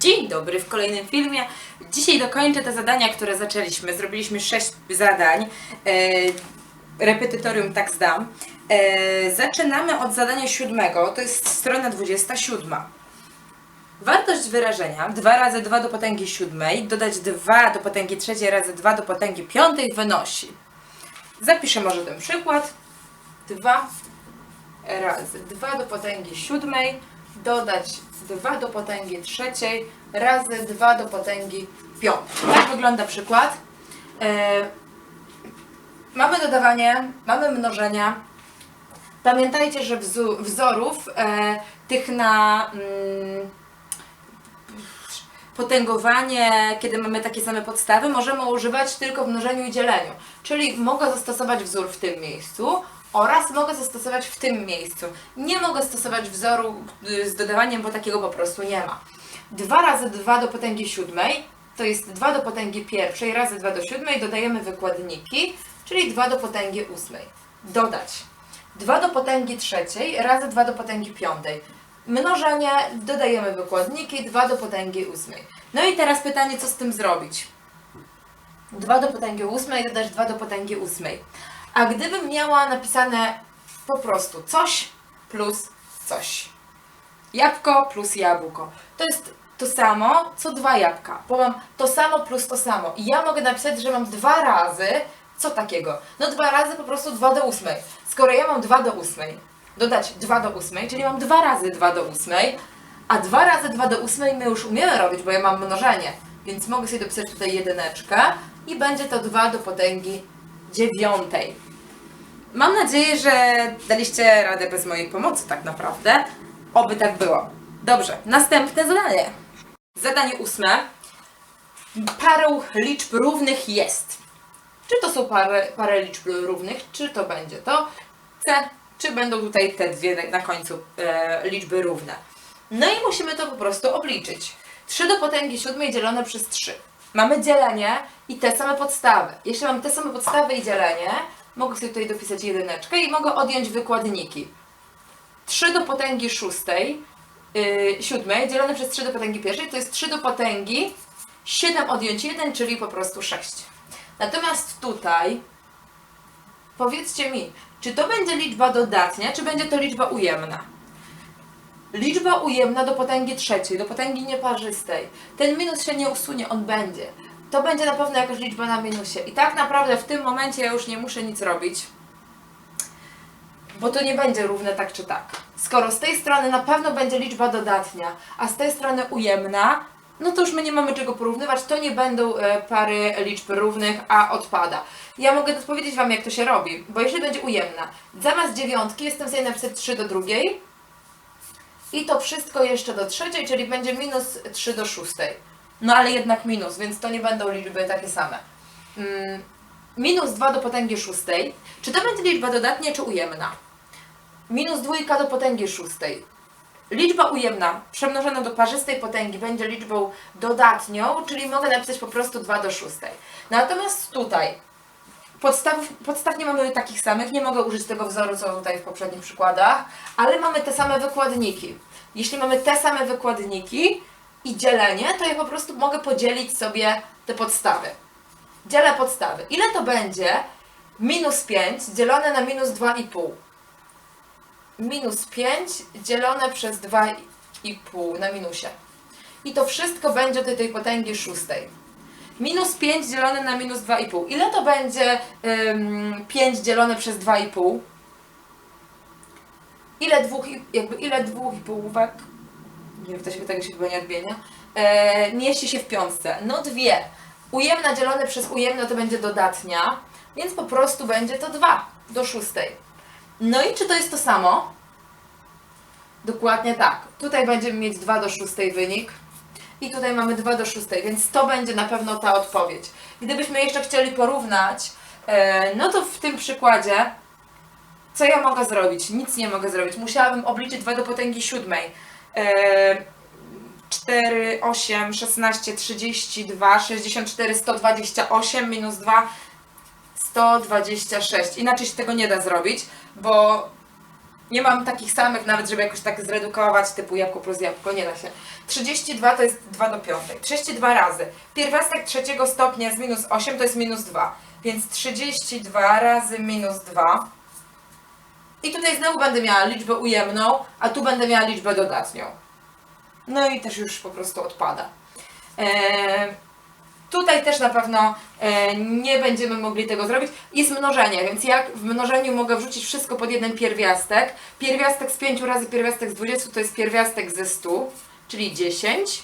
Dzień dobry w kolejnym filmie. Dzisiaj dokończę te zadania, które zaczęliśmy. Zrobiliśmy sześć zadań. E, repetytorium tak zdam. E, zaczynamy od zadania siódmego, to jest strona 27. Wartość wyrażenia 2 razy 2 do potęgi siódmej dodać 2 do potęgi trzeciej razy 2 do potęgi piątej wynosi. Zapiszę może ten przykład. 2 razy 2 do potęgi siódmej dodać 2 do potęgi trzeciej razy 2 do potęgi piątej. Tak wygląda przykład. E, mamy dodawanie, mamy mnożenia. Pamiętajcie, że wzorów e, tych na mm, potęgowanie, kiedy mamy takie same podstawy, możemy używać tylko w mnożeniu i dzieleniu. Czyli mogę zastosować wzór w tym miejscu oraz mogę zastosować w tym miejscu. Nie mogę stosować wzoru y, z dodawaniem, bo takiego po prostu nie ma. 2 razy 2 do potęgi siódmej to jest 2 do potęgi pierwszej razy 2 do siódmej, dodajemy wykładniki, czyli 2 do potęgi ósmej. Dodać 2 do potęgi trzeciej razy 2 do potęgi piątej. Mnożenie, dodajemy wykładniki, 2 do potęgi ósmej. No i teraz pytanie, co z tym zrobić? 2 do potęgi ósmej dodać 2 do potęgi ósmej. A gdybym miała napisane po prostu coś plus coś. Jabłko plus jabłko. To jest to samo, co dwa jabłka. Bo mam to samo plus to samo. I ja mogę napisać, że mam dwa razy, co takiego? No dwa razy po prostu 2 do ósmej. Skoro ja mam 2 do ósmej, dodać 2 do ósmej, czyli mam dwa razy 2 do ósmej, a dwa razy 2 do ósmej my już umiemy robić, bo ja mam mnożenie. Więc mogę sobie dopisać tutaj jedyneczkę i będzie to 2 do potęgi dziewiątej. Mam nadzieję, że daliście radę bez mojej pomocy tak naprawdę. Oby tak było. Dobrze, następne zadanie. Zadanie ósme. Parą liczb równych jest. Czy to są parę, parę liczb równych, czy to będzie to C, czy będą tutaj te dwie na- końcu e, liczby równe. No i musimy to po prostu obliczyć. 3 do potęgi siódmej dzielone przez 3. Mamy dzielenie i te same podstawy. Jeśli mam te same podstawy i dzielenie, mogę sobie tutaj dopisać jedyneczkę i mogę odjąć wykładniki. 3 do potęgi szóstej, yy, siódmej dzielone przez 3 do potęgi pierwszej to jest 3 do potęgi 7 odjąć 1, czyli po prostu 6. Natomiast tutaj powiedzcie mi, czy to będzie liczba dodatnia, czy będzie to liczba ujemna? Liczba ujemna do potęgi trzeciej, do potęgi nieparzystej. Ten minus się nie usunie, on będzie. To będzie na pewno jakaś liczba na minusie. I tak naprawdę w tym momencie ja już nie muszę nic robić, bo to nie będzie równe tak czy tak. Skoro z tej strony na pewno będzie liczba dodatnia, a z tej strony ujemna, no to już my nie mamy czego porównywać, to nie będą e, pary liczb równych, a odpada. Ja mogę powiedzieć Wam, jak to się robi, bo jeżeli będzie ujemna, zamiast dziewiątki jestem w stanie napisać 3 do drugiej, i to wszystko jeszcze do trzeciej, czyli będzie minus 3 do szóstej. No ale jednak minus, więc to nie będą liczby takie same. Mm, minus 2 do potęgi szóstej. Czy to będzie liczba dodatnia czy ujemna? Minus dwójka do potęgi szóstej. Liczba ujemna przemnożona do parzystej potęgi będzie liczbą dodatnią, czyli mogę napisać po prostu 2 do szóstej. Natomiast tutaj Podstaw, podstaw nie mamy takich samych, nie mogę użyć tego wzoru, co tutaj w poprzednich przykładach, ale mamy te same wykładniki. Jeśli mamy te same wykładniki i dzielenie, to ja po prostu mogę podzielić sobie te podstawy. Dzielę podstawy. Ile to będzie minus 5 dzielone na minus 2,5? Minus 5 dzielone przez 2,5 na minusie. I to wszystko będzie do tej potęgi szóstej. Minus 5 dzielone na minus 2,5. Ile to będzie ym, 5 dzielone przez 2,5? Ile dwóch, jakby ile dwóch i półówek? Nie wiem, to się tego się chyba nie odmienia. E, mieści się w piątce. No dwie. Ujemna dzielone przez ujemne to będzie dodatnia, więc po prostu będzie to 2 do szóstej. No i czy to jest to samo? Dokładnie tak. Tutaj będziemy mieć 2 do szóstej wynik. I tutaj mamy 2 do 6, więc to będzie na pewno ta odpowiedź. Gdybyśmy jeszcze chcieli porównać, e, no to w tym przykładzie, co ja mogę zrobić? Nic nie mogę zrobić. Musiałabym obliczyć 2 do potęgi siódmej. E, 4, 8, 16, 32, 64, 128 minus 2, 126. Inaczej się tego nie da zrobić, bo Nie mam takich samych nawet, żeby jakoś tak zredukować, typu jabłko plus jabłko, nie da się. 32 to jest 2 do 5. 32 razy. Pierwiastek trzeciego stopnia z minus 8 to jest minus 2. Więc 32 razy minus 2. I tutaj znowu będę miała liczbę ujemną, a tu będę miała liczbę dodatnią. No i też już po prostu odpada. Eee, Tutaj też na pewno e, nie będziemy mogli tego zrobić. Jest mnożenie, więc jak w mnożeniu mogę wrzucić wszystko pod jeden pierwiastek. Pierwiastek z 5 razy pierwiastek z 20 to jest pierwiastek ze 100, czyli 10.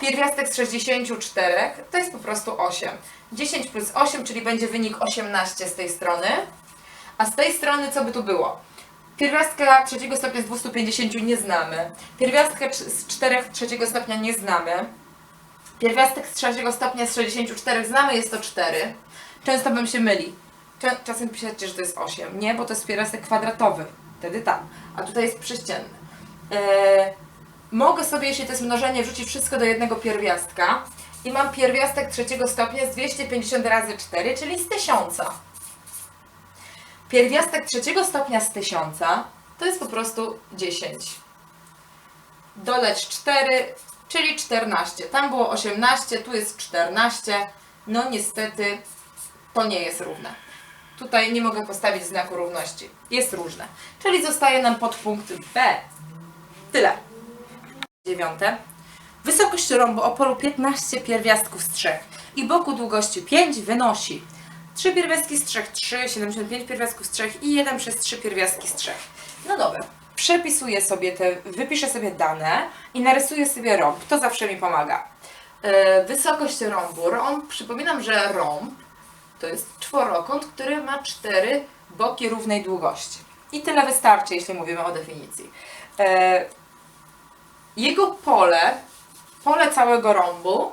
Pierwiastek z 64 to jest po prostu 8. 10 plus 8, czyli będzie wynik 18 z tej strony. A z tej strony co by tu było? Pierwiastka trzeciego stopnia z 250 nie znamy. Pierwiastka z 4 trzeciego stopnia nie znamy. Pierwiastek z trzeciego stopnia z 64 znamy, jest to 4. Często bym się myli. Czasem piszecie, że to jest 8. Nie, bo to jest pierwiastek kwadratowy. Wtedy tak. A tutaj jest prześcienny. Eee, mogę sobie, jeśli to jest mnożenie, wrzucić wszystko do jednego pierwiastka. I mam pierwiastek trzeciego stopnia z 250 razy 4, czyli z 1000. Pierwiastek trzeciego stopnia z 1000 to jest po prostu 10 dodać 4, czyli 14. Tam było 18, tu jest 14. No niestety to nie jest równe. Tutaj nie mogę postawić znaku równości. Jest różne. Czyli zostaje nam podpunkt B. Tyle. Dziewiąte. Wysokość rąbu o polu 15 pierwiastków z 3 i boku długości 5 wynosi 3 pierwiastki z 3, 3, 75 pierwiastków z 3 i 1 przez 3 pierwiastki z 3. No dobra. Przepisuję sobie te, wypiszę sobie dane i narysuję sobie rąb. To zawsze mi pomaga. E, wysokość rąbu. Rąb, przypominam, że rąb to jest czworokąt, który ma cztery boki równej długości. I tyle wystarczy, jeśli mówimy o definicji. E, jego pole, pole całego rąbu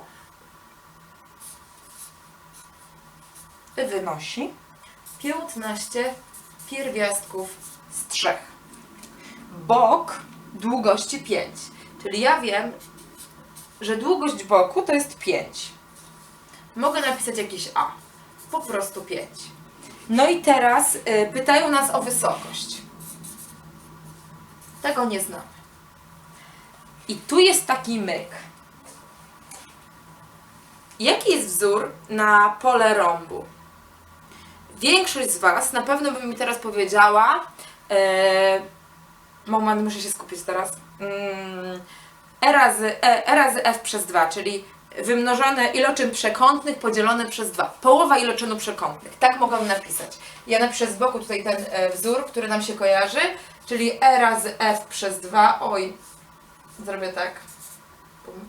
wynosi 15 pierwiastków z 3. Bok długości 5. Czyli ja wiem, że długość boku to jest 5. Mogę napisać jakieś A. Po prostu 5. No i teraz y, pytają nas o wysokość. Tego nie znamy. I tu jest taki myk. Jaki jest wzór na pole rąbu? Większość z Was na pewno by mi teraz powiedziała, e, moment, muszę się skupić teraz, mm, e, razy, e, e razy f przez 2, czyli wymnożone iloczyn przekątnych podzielone przez 2. Połowa iloczynu przekątnych. Tak mogłam napisać. Ja napiszę z boku tutaj ten e, wzór, który nam się kojarzy, czyli e razy f przez 2. Oj, zrobię tak,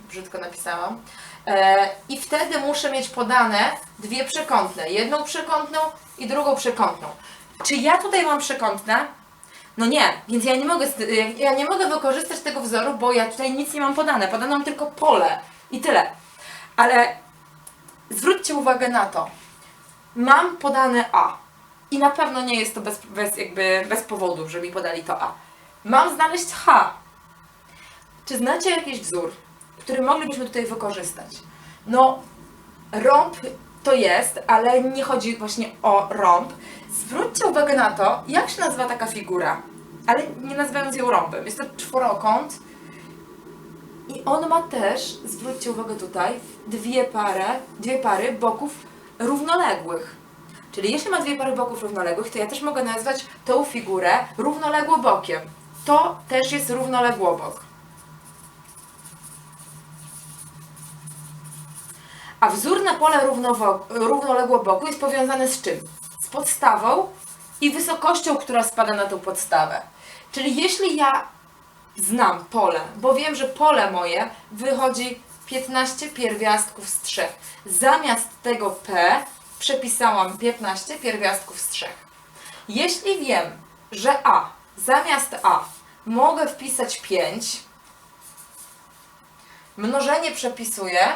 brzydko napisałam. E, I wtedy muszę mieć podane dwie przekątne. Jedną przekątną i drugą przekątną. Czy ja tutaj mam przekątne? No nie, więc ja nie mogę, st- ja- nie mogę wykorzystać tego wzoru, bo ja tutaj nic nie mam podane. Podano mam tylko pole i tyle. Ale zwróćcie uwagę na to. Mam podane A. I na pewno nie jest to bez, bez, jakby bez powodu, że mi podali to A. Mam znaleźć H. Czy znacie jakiś wzór, który moglibyśmy tutaj wykorzystać? No, rąb to jest, ale nie chodzi właśnie o rąb. Zwróćcie uwagę na to, jak się nazywa taka figura, ale nie nazywając ją rąbem. Jest to czworokąt i on ma też, zwróćcie uwagę tutaj, dwie pary, dwie pary boków równoległych. Czyli jeśli ma dwie pary boków równoległych, to ja też mogę nazwać tą figurę równoległobokiem. To też jest równoległobok. A wzór na pole równoległoboku jest powiązany z czym? Z podstawą i wysokością, która spada na tą podstawę. Czyli jeśli ja znam pole, bo wiem, że pole moje wychodzi 15 pierwiastków z 3. Zamiast tego P przepisałam 15 pierwiastków z 3. Jeśli wiem, że A zamiast A mogę wpisać 5, mnożenie przepisuję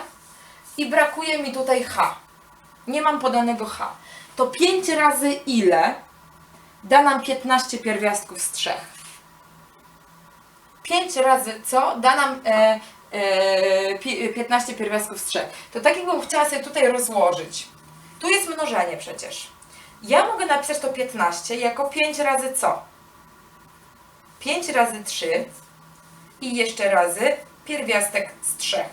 i brakuje mi tutaj H. Nie mam podanego H. To 5 razy ile da nam 15 pierwiastków z 3? 5 razy co da nam e, e, pi- 15 pierwiastków z 3? To tak jakbym chciała sobie tutaj rozłożyć. Tu jest mnożenie przecież. Ja mogę napisać to 15 jako 5 razy co? 5 razy 3 i jeszcze razy pierwiastek z 3.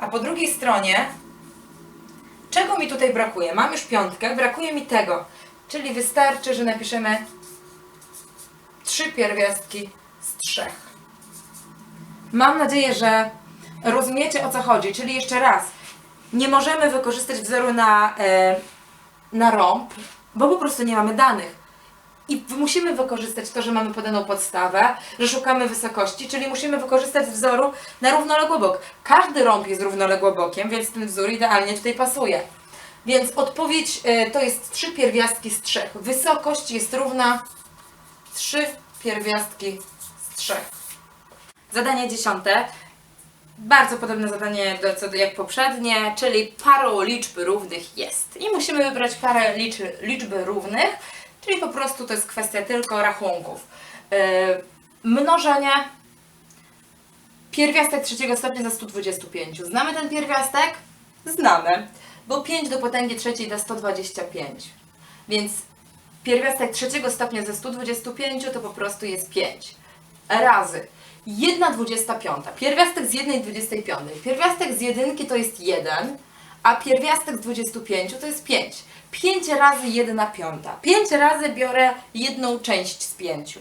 A po drugiej stronie, czego mi tutaj brakuje? Mam już piątkę, brakuje mi tego. Czyli wystarczy, że napiszemy 3 pierwiastki z 3. Mam nadzieję, że rozumiecie o co chodzi. Czyli jeszcze raz, nie możemy wykorzystać wzoru na, e, na rąb, bo po prostu nie mamy danych. I musimy wykorzystać to, że mamy podaną podstawę, że szukamy wysokości, czyli musimy wykorzystać wzoru na równoległobok. Każdy rąb jest równoległobokiem, więc ten wzór idealnie tutaj pasuje. Więc odpowiedź e, to jest trzy pierwiastki z trzech. Wysokość jest równa trzy pierwiastki z trzech. Zadanie dziesiąte. Bardzo podobne zadanie do, co, jak poprzednie, czyli parą liczb równych jest. I musimy wybrać parę licz, liczby równych, czyli po prostu to jest kwestia tylko rachunków. Yy, mnożenie pierwiastek trzeciego stopnia za 125. Znamy ten pierwiastek? Znamy, bo 5 do potęgi trzeciej da 125. Więc pierwiastek trzeciego stopnia ze 125 to po prostu jest 5 razy 1 25. Pierwiastek z 1 25. Pierwiastek z jedynki to jest 1, a pierwiastek z 25 to jest 5. 5 razy 1 piąta. 5 razy biorę jedną część z 5.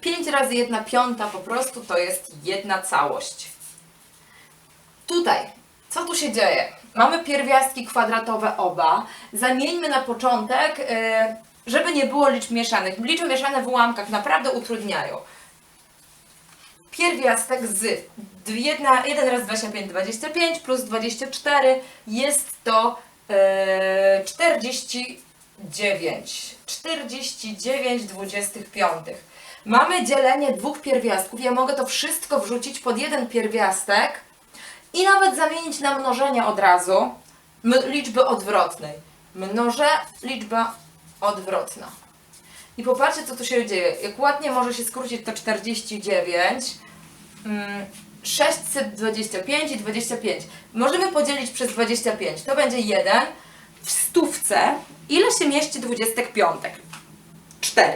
5 razy 1 piąta po prostu to jest jedna całość. Tutaj, co tu się dzieje? Mamy pierwiastki kwadratowe oba. Zamieńmy na początek, yy, żeby nie było liczb mieszanych. Liczby mieszane w ułamkach naprawdę utrudniają pierwiastek z 1, 1 razy 25, 25 plus 24 jest to e, 49. 49 25. Mamy dzielenie dwóch pierwiastków. Ja mogę to wszystko wrzucić pod jeden pierwiastek i nawet zamienić na mnożenie od razu liczby odwrotnej. Mnożę liczba odwrotna. I popatrzcie, co tu się dzieje. Jak ładnie może się skrócić to 49, mm, 625 i 25. Możemy podzielić przez 25. To będzie 1. W stówce ile się mieści dwudziestek piątek? 4.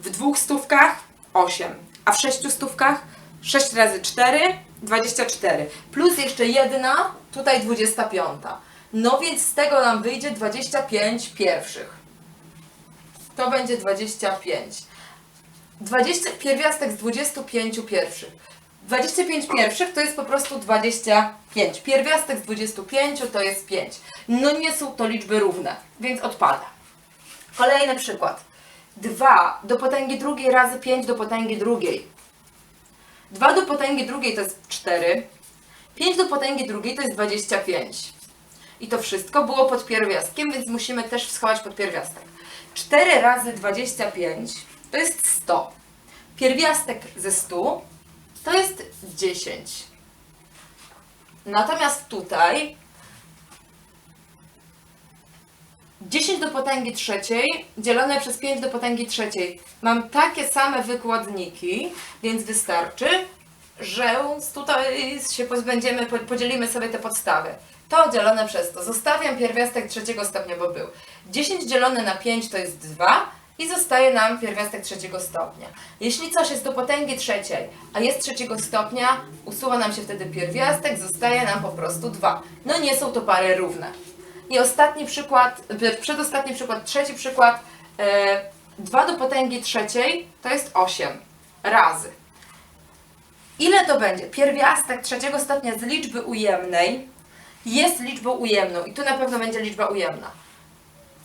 W dwóch stówkach 8. A w sześciu stówkach 6 razy 4, 24. Plus jeszcze jedna, tutaj 25. No więc z tego nam wyjdzie 25 pierwszych. To będzie 25. 20, pierwiastek z 25 pierwszych. 25 pierwszych to jest po prostu 25. Pierwiastek z 25 to jest 5. No nie są to liczby równe, więc odpada. Kolejny przykład. 2 do potęgi drugiej razy 5 do potęgi drugiej. 2 do potęgi drugiej to jest 4. 5 do potęgi drugiej to jest 25. I to wszystko było pod pierwiastkiem, więc musimy też schować pod pierwiastek. 4 razy 25 to jest 100. Pierwiastek ze 100 to jest 10. Natomiast tutaj 10 do potęgi trzeciej dzielone przez 5 do potęgi trzeciej. Mam takie same wykładniki, więc wystarczy, że tutaj się pozbędziemy, po- podzielimy sobie te podstawy. To dzielone przez to. Zostawiam pierwiastek trzeciego stopnia, bo był. 10 dzielone na 5 to jest 2 i zostaje nam pierwiastek trzeciego stopnia. Jeśli coś jest do potęgi trzeciej, a jest trzeciego stopnia, usuwa nam się wtedy pierwiastek, zostaje nam po prostu 2. No nie są to pary równe. I ostatni przykład, e, przedostatni przykład, trzeci przykład, e, 2 do potęgi trzeciej to jest 8 razy. Ile to będzie? Pierwiastek trzeciego stopnia z liczby ujemnej jest liczbą ujemną i tu na pewno będzie liczba ujemna.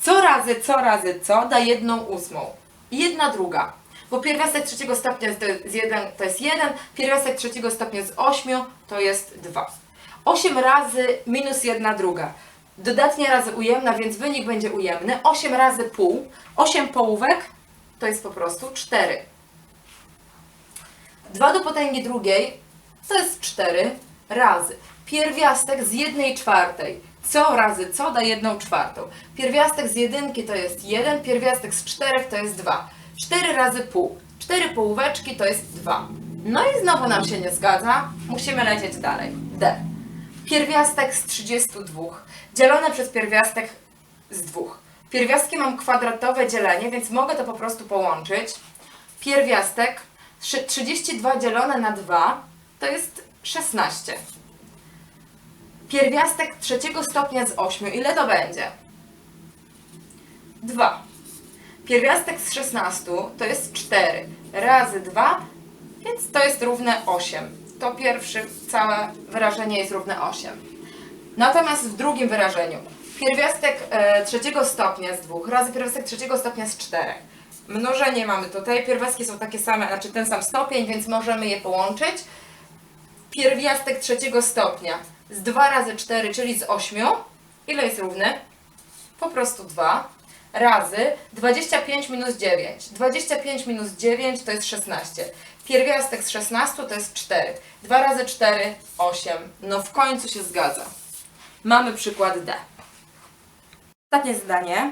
Co razy co razy co da jedną ósmą. Jedna druga. Bo pierwiastek trzeciego stopnia z, z jeden, to jest 1, pierwiastek trzeciego stopnia z 8 to jest 2. 8 razy minus 1 druga. Dodatnia razy ujemna, więc wynik będzie ujemny. 8 razy pół. 8 połówek to jest po prostu 4. 2 do potęgi drugiej to jest 4 razy. Pierwiastek z 1 czwartej. Co razy co da 1 czwartą. Pierwiastek z jedynki to jest 1, pierwiastek z 4 to jest 2. 4 razy pół. 4 połóweczki to jest 2. No i znowu nam się nie zgadza. Musimy lecieć dalej. D. Pierwiastek z 32 dzielone przez pierwiastek z 2. Pierwiastki mam kwadratowe dzielenie, więc mogę to po prostu połączyć. Pierwiastek Trzy- 32 dzielone na 2 to jest 16. Pierwiastek trzeciego stopnia z 8. Ile to będzie? 2. Pierwiastek z 16 to jest 4 razy 2, więc to jest równe 8. To pierwsze całe wyrażenie jest równe 8. Natomiast w drugim wyrażeniu pierwiastek e, trzeciego stopnia z 2 razy pierwiastek trzeciego stopnia z 4. Mnożenie mamy tutaj, pierwiastki są takie same, znaczy ten sam stopień, więc możemy je połączyć. Pierwiastek trzeciego stopnia z 2 razy 4, czyli z 8. Ile jest równy? Po prostu 2 razy 25 minus 9. 25 minus 9 to jest 16. Pierwiastek z 16 to jest 4. 2 razy 4, 8. No w końcu się zgadza. Mamy przykład D. Ostatnie zadanie.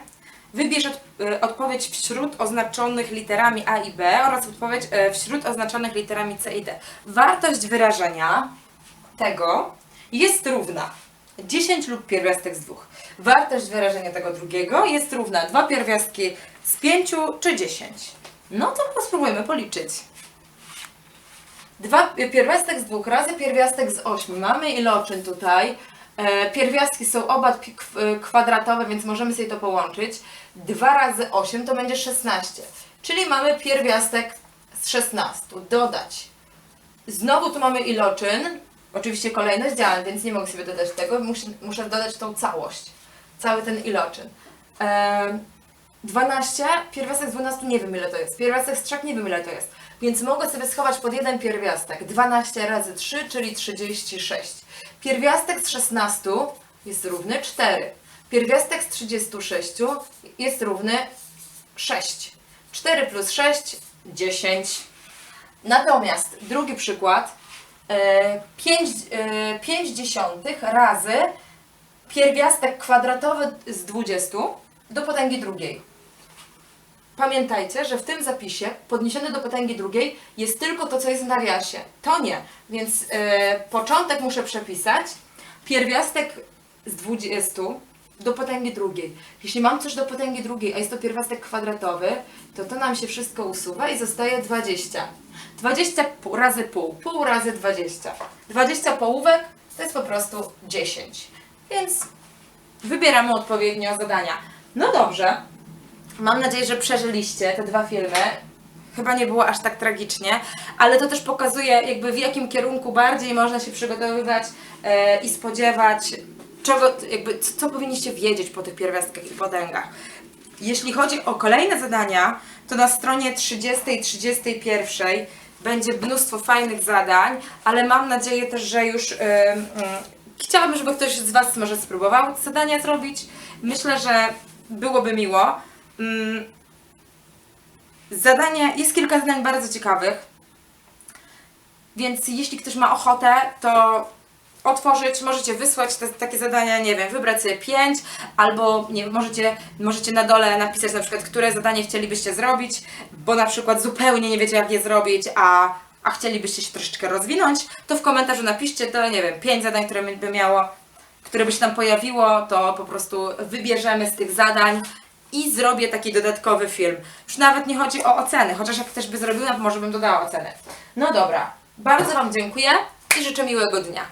Wybierz od, y, odpowiedź wśród oznaczonych literami A i B oraz odpowiedź y, wśród oznaczonych literami C i D. Wartość wyrażenia tego jest równa 10 lub pierwiastek z 2. Wartość wyrażenia tego drugiego jest równa 2 pierwiastki z 5 czy 10. No to spróbujmy policzyć. Dwa, pierwiastek z dwóch razy pierwiastek z ośmiu. Mamy iloczyn tutaj. E, pierwiastki są oba e, kwadratowe, więc możemy sobie to połączyć. 2 razy 8 to będzie 16. Czyli mamy pierwiastek z 16. Dodać. Znowu tu mamy iloczyn. Oczywiście kolejność działań, więc nie mogę sobie dodać tego. Muszę, muszę dodać tą całość. Cały ten iloczyn. E, 12, pierwiastek z 12 nie wiem ile to jest. Pierwiastek z 3 nie wiem ile to jest. Więc mogę sobie schować pod jeden pierwiastek. 12 razy 3, czyli 36. Pierwiastek z 16 jest równy 4. Pierwiastek z 36 jest równy 6. 4 plus 6, 10. Natomiast drugi przykład. 5, 5 dziesiątych razy pierwiastek kwadratowy z 20 do potęgi drugiej. Pamiętajcie, że w tym zapisie podniesione do potęgi drugiej jest tylko to, co jest w nawiasie. To nie. Więc e, początek muszę przepisać. Pierwiastek z 20 do potęgi drugiej. Jeśli mam coś do potęgi drugiej, a jest to pierwiastek kwadratowy, to to nam się wszystko usuwa i zostaje 20. 20 pół razy pół, pół razy 20. 20 połówek to jest po prostu 10. Więc wybieramy odpowiednio zadania. No dobrze. Mam nadzieję, że przeżyliście te dwa filmy. Chyba nie było aż tak tragicznie, ale to też pokazuje jakby w jakim kierunku bardziej można się przygotowywać e, i spodziewać, czego, jakby, co, co powinniście wiedzieć po tych pierwiastkach i potęgach. Jeśli chodzi o kolejne zadania, to na stronie 30 i 31 będzie mnóstwo fajnych zadań, ale mam nadzieję też, że już ym, ym, chciałabym, żeby ktoś z Was może spróbował zadania zrobić. Myślę, że byłoby miło. Ym, Zadanie, jest kilka zadań bardzo ciekawych, więc jeśli ktoś ma ochotę, to otworzyć, możecie wysłać te, takie zadania, nie wiem, wybrać sobie pięć, albo nie, możecie, możecie na dole napisać na przykład, które zadanie chcielibyście zrobić, bo na przykład zupełnie nie wiecie, jak je zrobić, a, a chcielibyście się troszeczkę rozwinąć, to w komentarzu napiszcie to, nie wiem, pięć zadań, które by miało, które by się tam pojawiło, to po prostu wybierzemy z tych zadań i zrobię taki dodatkowy film. Już nawet nie chodzi o oceny, chociaż jak też by zrobiła, może bym dodała oceny. No dobra, bardzo Wam dziękuję i życzę miłego dnia.